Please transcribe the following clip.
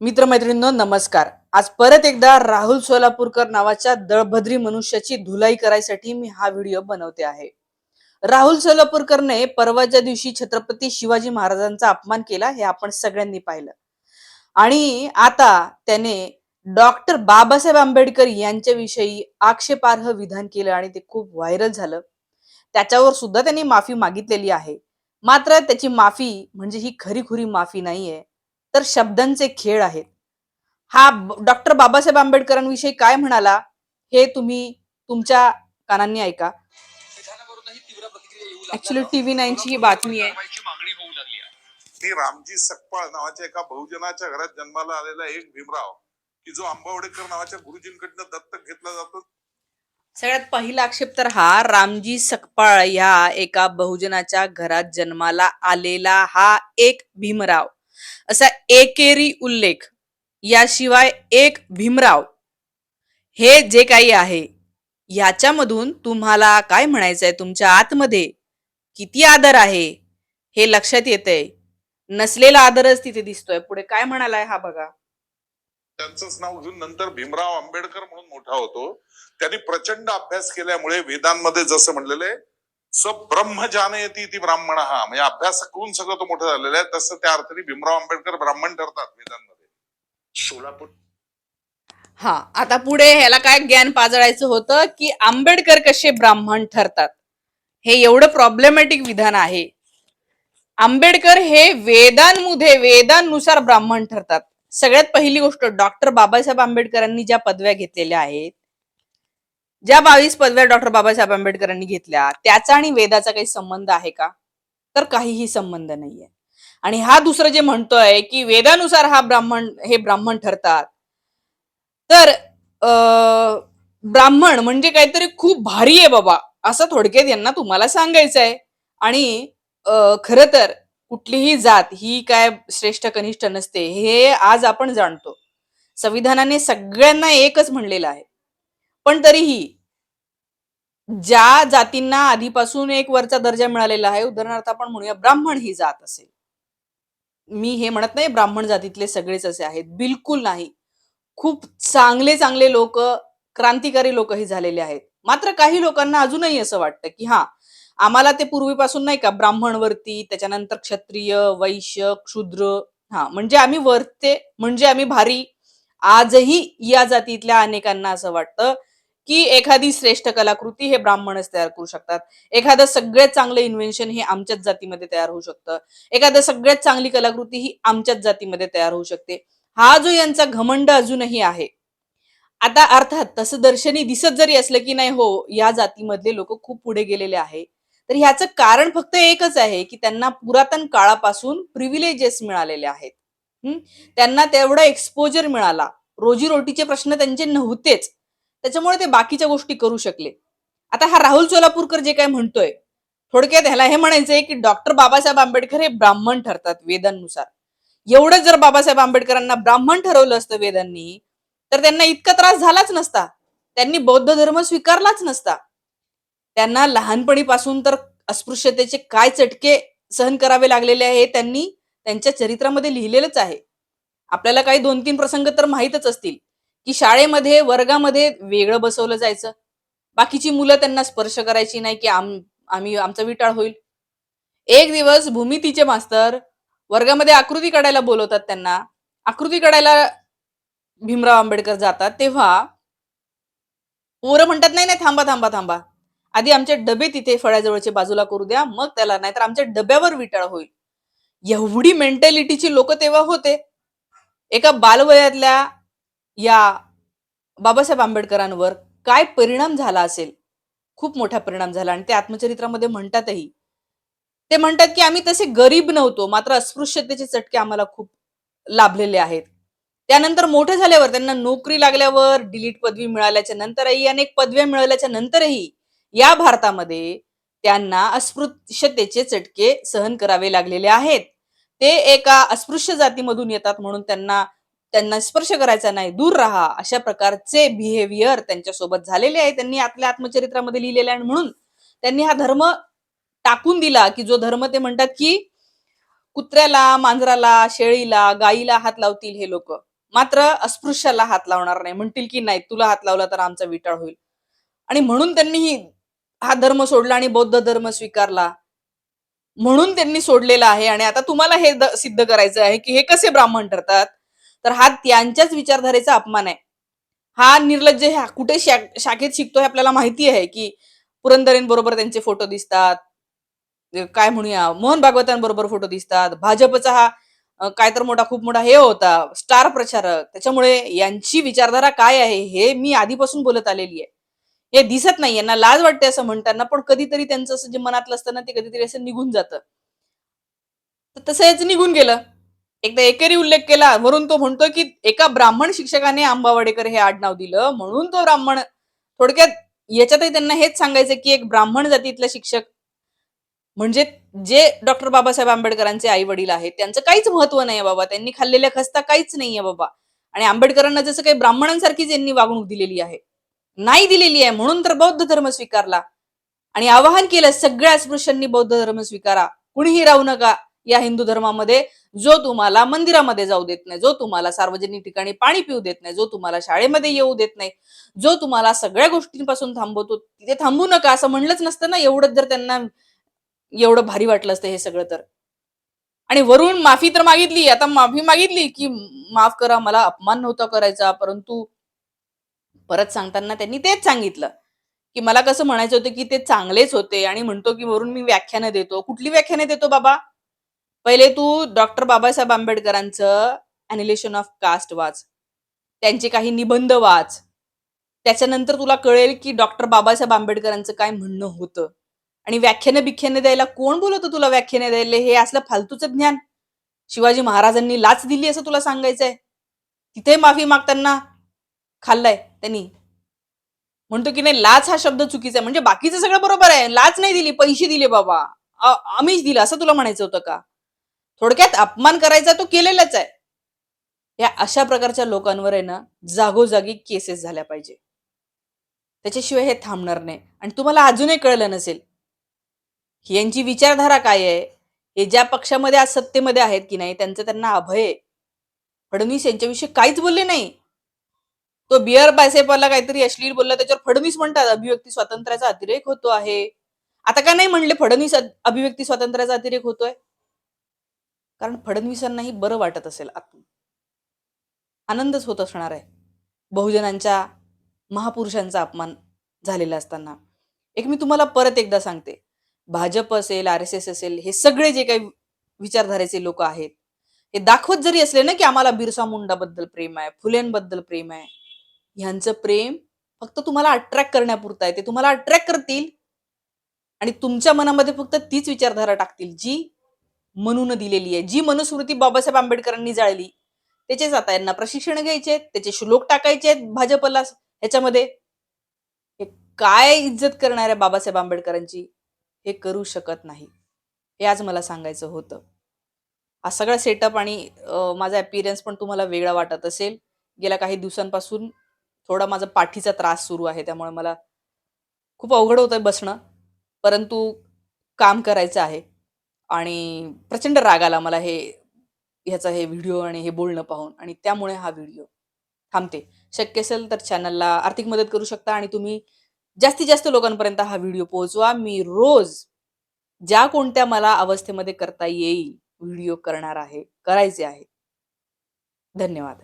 मित्रमैत्रिणींनो नमस्कार. आज परत एकदा राहुल सोलापूरकर नावाच्या दळभद्री मनुष्याची धुलाई करायसाठी मी हा व्हिडिओ बनवते आहे. राहुल सोलापूरकरने परवाच्या दिवशी छत्रपती शिवाजी महाराजांचा अपमान केला हे आपण सगळ्यांनी पाहिलं. आणि आता त्याने डॉक्टर बाबासाहेब आंबेडकर यांच्याविषयी आक्षेपार्ह विधान केलं आणि ते खूप व्हायरल झालं. त्याच्यावर सुद्धा त्यांनी माफी मागितलेली आहे. मात्र त्याची माफी म्हणजे ही खरीखुरी माफी नाहीये. तर शब्दांचे खेळ आहेत. हा डॉक्टर बाबासाहेब आंबेडकरांविषयी काय म्हणाला हे तुम्ही तुमच्या कानांनी ऐका. ऍक्च्युली टीव्ही नाईनची ही बातमी आहे. कारवाईची मागणी होऊ लागली आहे मी रामजी सकपाळ नावाच्या एका बहुजनाच्या घरात जन्माला आलेला एक भीमराव की जो आंबावडेकर नावाच्या गुरुजींकडनं दत्तक घेतला जातो. सगळ्यात पहिला आक्षेप तर हा रामजी सकपाळ या एका बहुजनाच्या घरात जन्माला आलेला हा एक भीमराव. असा एकेरी उल्लेख याशिवाय एक भीमराव. हे जे काही आहे याच्यामधून तुम्हाला काय म्हणायचंय तुमच्या आतमध्ये? किती आदर आहे? हे लक्षात येतंय. नसलेला आदरच तिथे दिसतोय. पुढे काय म्हणालाय हा बघा. त्यांचंच नाव घेऊन नंतर भीमराव आंबेडकर म्हणून मोठा होतो. त्यांनी प्रचंड अभ्यास केल्यामुळे वेदांमध्ये जसं म्हणलेलं आहे ब्रह्म जानयती ती ब्राह्मण. हा म्हणजे अभ्यास करून सगळं तो मोठं झालेलं आहे. तसं त्या अर्थाने भीमराव आंबेडकर ब्राह्मण ठरतात वेदांमध्ये. सोलापूर. हा आता पुढे ह्याला काय ज्ञान पाजळायचं होतं की आंबेडकर कसे ब्राह्मण ठरतात? हे एवढं प्रॉब्लेमॅटिक विधान आहे. आंबेडकर हे वेदांमध्ये वेदांनुसार ब्राह्मण ठरतात. सगळ्यात पहिली गोष्ट डॉक्टर बाबासाहेब आंबेडकरांनी ज्या पदव्या घेतलेल्या आहेत ज्या बावीस पदव्या डॉक्टर बाबासाहेब आंबेडकरांनी घेतल्या त्याचा आणि वेदाचा काही संबंध आहे का? तर काहीही संबंध नाहीये. आणि हा दुसरं जे म्हणतोय की वेदानुसार हा ब्राह्मण हे ब्राह्मण ठरतात. तर अं, ब्राह्मण म्हणजे काहीतरी खूप भारी आहे बाबा असं थोडक्यात यांना तुम्हाला सांगायचं आहे आणि खर तर कुठलीही जात ही काय श्रेष्ठ कनिष्ठ नसते हे आज आपण जाणतो. संविधानाने सगळ्यांना एकच म्हणलेलं आहे. पण तरीही ज्या जातींना आधीपासून एक वरचा दर्जा मिळालेला आहे उदाहरणार्थ आपण म्हणूया ब्राह्मण ही जात असेल. मी हे म्हणत नाही ब्राह्मण जातीतले सगळेच असे आहेत बिलकुल नाही. खूप चांगले चांगले लोक क्रांतिकारी लोकही झालेले आहेत. मात्र काही लोकांना अजूनही असं वाटतं की हा आम्हाला ते पूर्वीपासून नाही का ब्राह्मणवरती त्याच्यानंतर क्षत्रिय वैश्य क्षुद्र हा म्हणजे आम्ही वरते म्हणजे आम्ही भारी. आजही या जातीतल्या अनेकांना असं वाटतं की एखादी श्रेष्ठ कलाकृती हे ब्राह्मणच तयार करू शकतात. एखादं सगळ्यात चांगलं इन्व्हेन्शन हे आमच्याच जातीमध्ये तयार होऊ शकतं. एखादं सगळ्यात चांगली कलाकृती ही आमच्याच जातीमध्ये तयार होऊ शकते. हा जो यांचा घमंड अजूनही आहे आता अर्थात तसं दर्शनी दिसत जरी असलं की नाही हो या जातीमधले लोक खूप पुढे गेलेले आहे. तर ह्याचं कारण फक्त एकच आहे की त्यांना पुरातन काळापासून प्रिव्हिलेजेस मिळालेले आहेत. त्यांना तेवढा एक्सपोजर मिळाला. रोजीरोटीचे प्रश्न त्यांचे नव्हतेच. त्याच्यामुळे ते बाकीच्या गोष्टी करू शकले. आता हा राहुल सोलापूरकर जे काय म्हणतोय थोडक्यात ह्याला हे म्हणायचंय की डॉक्टर बाबासाहेब आंबेडकर हे ब्राह्मण ठरतात वेदांनुसार. एवढं जर बाबासाहेब आंबेडकरांना ब्राह्मण ठरवलं असतं वेदांनी तर त्यांना इतका त्रास झालाच नसता. त्यांनी बौद्ध धर्म स्वीकारलाच नसता. त्यांना लहानपणीपासून तर अस्पृश्यतेचे काय चटके सहन करावे लागलेले आहे हे त्यांनी त्यांच्या चरित्रामध्ये लिहिलेलंच आहे. आपल्याला काही दोन तीन प्रसंग तर माहीतच असतील. की शाळेमध्ये वर्गामध्ये वेगळं बसवलं जायचं. बाकीची मुलं त्यांना स्पर्श करायची नाही की आम आम्ही आमचा विटाळ होईल. एक दिवस भूमितीचे मास्तर वर्गामध्ये आकृती काढायला बोलवतात त्यांना. आकृती काढायला भीमराव आंबेडकर जातात तेव्हा पोरं म्हणतात नाही नाही थांबा थांबा थांबा. आधी आमचे डबे तिथे फळ्याजवळचे बाजूला करू द्या. मग त्याला नाहीतर आमच्या डब्यावर विटाळ होईल. एवढी मेंटॅलिटीची लोक तेव्हा होते. एका बालवयातल्या या बाबासाहेब आंबेडकरांवर काय परिणाम झाला असेल? खूप मोठा परिणाम झाला आणि ते आत्मचरित्रामध्ये म्हणतातही. ते म्हणतात की आम्ही तसे गरीब नव्हतो मात्र अस्पृश्यतेचे चटके आम्हाला खूप लाभलेले आहेत. त्यानंतर मोठे झाल्यावर त्यांना नोकरी लागल्यावर डिलीट पदवी मिळाल्याच्या नंतरही अनेक पदव्या मिळाल्याच्या नंतरही या भारतामध्ये त्यांना अस्पृश्यतेचे चटके सहन करावे लागलेले आहेत. ते एका अस्पृश्य जातीमधून येतात म्हणून त्यांना त्यांना स्पर्श करायचा नाही दूर राहा. अशा प्रकारचे बिहेवियर त्यांच्यासोबत झालेले आहे. त्यांनी आपल्या आत्मचरित्रामध्ये लिहिलेले आहे. आणि म्हणून त्यांनी हा धर्म टाकून दिला की जो धर्म ते म्हणतात की कुत्र्याला मांजराला शेळीला गाईला हात लावतील हे लोक. मात्र अस्पृश्याला हात लावणार नाही. म्हणतील की नाही तुला हात लावला तर आमचा विटाळ होईल. आणि म्हणून त्यांनी हा धर्म सोडला आणि बौद्ध धर्म स्वीकारला. म्हणून त्यांनी सोडलेला आहे. आणि आता तुम्हाला हे सिद्ध करायचं आहे की हे कसे ब्राह्मण ठरतात? तर हा त्यांच्याच विचारधारेचा अपमान आहे. हा निर्लज्ज ह्या कुठे शा- शाखेत शिकतो हे आपल्याला माहिती आहे की पुरंदरेंबरोबर त्यांचे फोटो दिसतात. काय म्हणूया मोहन भागवतांबरोबर फोटो दिसतात. भाजपचा हा काय तर मोठा खूप मोठा हे होता स्टार प्रचारक. त्याच्यामुळे यांची विचारधारा काय आहे हे मी आधीपासून बोलत आलेली आहे. हे दिसत नाही यांना लाज वाटते असं म्हणताना पण कधीतरी त्यांचं असं जे मनातलं असतं ना ते कधीतरी असं निघून जातं. तर तसं याच निघून गेलं. एकदा एकेरी उल्लेख केला म्हणून तो म्हणतो की एका ब्राह्मण शिक्षकाने आंबावाडेकर हे आडनाव दिलं. म्हणून तो ब्राह्मण थोडक्यात याच्यातही त्यांना हेच सांगायचं की एक ब्राह्मण जातीतला शिक्षक म्हणजे जे डॉक्टर बाबासाहेब आंबेडकरांचे आई वडील आहेत त्यांचं काहीच महत्त्व नाही बाबा. त्यांनी खाल्लेल्या खस्ता काहीच नाहीये बाबा. आणि आंबेडकरांना जसं काही ब्राह्मणांसारखीच यांनी वागणूक दिलेली आहे नाही दिलेली आहे म्हणून तर बौद्ध धर्म स्वीकारला. आणि आवाहन केलं सगळ्या अस्पृश्यांनी बौद्ध धर्म स्वीकारा. कुणीही राहू नका या हिंदू धर्मामध्ये. जो तुम्हाला मंदिरामध्ये जाऊ देत नाही जो तुम्हाला सार्वजनिक ठिकाणी पाणी पिऊ देत नाही जो तुम्हाला शाळेमध्ये येऊ देत नाही जो तुम्हाला सगळ्या गोष्टींपासून थांबवतो तिथे थांबू नका असं म्हणलंच नसतं ना एवढंच जर त्यांना एवढं भारी वाटलं असतं हे सगळं तर. आणि वरून माफी तर मागितली आता माफी मागितली की माफ करा मला अपमान नव्हता करायचा परंतु परत सांगताना त्यांनी तेच सांगितलं की मला कसं म्हणायचं होतं की ते चांगलेच होते आणि म्हणतो की वरून मी व्याख्यानं देतो. कुठली व्याख्याने देतो बाबा? पहिले तू डॉक्टर बाबासाहेब आंबेडकरांचं अॅनिलेशन ऑफ कास्ट वाच. त्यांचे काही निबंध वाच. त्याच्यानंतर तुला कळेल की डॉक्टर बाबासाहेब आंबेडकरांचं काय म्हणणं होतं. आणि व्याख्याने बिख्याने द्यायला कोण बोलवतं तुला व्याख्याने द्यायला? हे असलं फालतूचं ज्ञान. शिवाजी महाराजांनी लाच दिली असं तुला सांगायचंय. तिथे माफी मागताना खाल्लाय त्यांनी. म्हणतो की नाही लाच हा शब्द चुकीचा आहे. म्हणजे बाकीचं सगळं बरोबर आहे. लाच नाही दिली पैसे दिले बाबा. अ- आम्हीच दिलं असं तुला म्हणायचं होतं का? थोडक्यात अपमान करायचा तो केलेलाच आहे. या अशा प्रकारच्या लोकांवर आहे ना जागोजागी केसेस झाल्या पाहिजे. त्याच्याशिवाय हे थांबणार नाही. आणि तुम्हाला अजूनही कळलं नसेल यांची विचारधारा काय आहे? हे ज्या पक्षामध्ये आज सत्तेमध्ये आहेत की नाही त्यांचं त्यांना अभय आहे. फडणवीस यांच्याविषयी काहीच बोलले नाही. तो बिअर बायसेपला काहीतरी अश्लील बोलला त्याच्यावर फडणवीस म्हणतात अभिव्यक्ती स्वातंत्र्याचा अतिरेक होतो आहे. आता का नाही म्हणले फडणवीस अभिव्यक्ती स्वातंत्र्याचा अतिरेक होतोय? कारण फडणवीसांनाही बरं वाटत असेल आतून. आनंदच होत असणार आहे. बहुजनांच्या महापुरुषांचा अपमान झालेला असताना. एक मी तुम्हाला परत एकदा सांगते. भाजप असेल आर एस एस असेल हे सगळे जे काही विचारधारेचे लोक आहेत हे दाखवत जरी असले ना की आम्हाला बिरसा मुंडाबद्दल प्रेम आहे फुलेंबद्दल प्रेम आहे ह्यांचं प्रेम फक्त तुम्हाला अट्रॅक्ट करण्यापुरतं आहे. ते तुम्हाला अट्रॅक्ट करतील आणि तुमच्या मनामध्ये फक्त तीच विचारधारा टाकतील जी म्हणून दिलेली आहे. जी मनुस्मृती बाबासाहेब आंबेडकरांनी जाळली त्याचेच आता यांना प्रशिक्षण घ्यायचे त्याचे श्लोक टाकायचे भाजपला ह्याच्यामध्ये. हे काय इज्जत करणाऱ्या बाबासाहेब आंबेडकरांची हे करू शकत नाही. हे आज मला सांगायचं होतं. हा सगळा सेटअप आणि माझा अपिरियन्स पण तुम्हाला वेगळा वाटत असेल. गेल्या काही दिवसांपासून थोडा माझा पाठीचा त्रास सुरू आहे त्यामुळे मला खूप अवघड होतं बसणं. परंतु काम करायचं आहे. आणि प्रचंड राग आला मला हे ह्याचा हे व्हिडिओ आणि हे बोलणं पाहून आणि त्यामुळे हा व्हिडिओ थांबते. शक्य असेल तर चॅनलला आर्थिक मदत करू शकता आणि तुम्ही जास्तीत जास्त लोकांपर्यंत हा व्हिडिओ पोहोचवा. मी रोज ज्या कोणत्या मला अवस्थेमध्ये करता येईल व्हिडिओ करणार आहे करायचे आहे. धन्यवाद.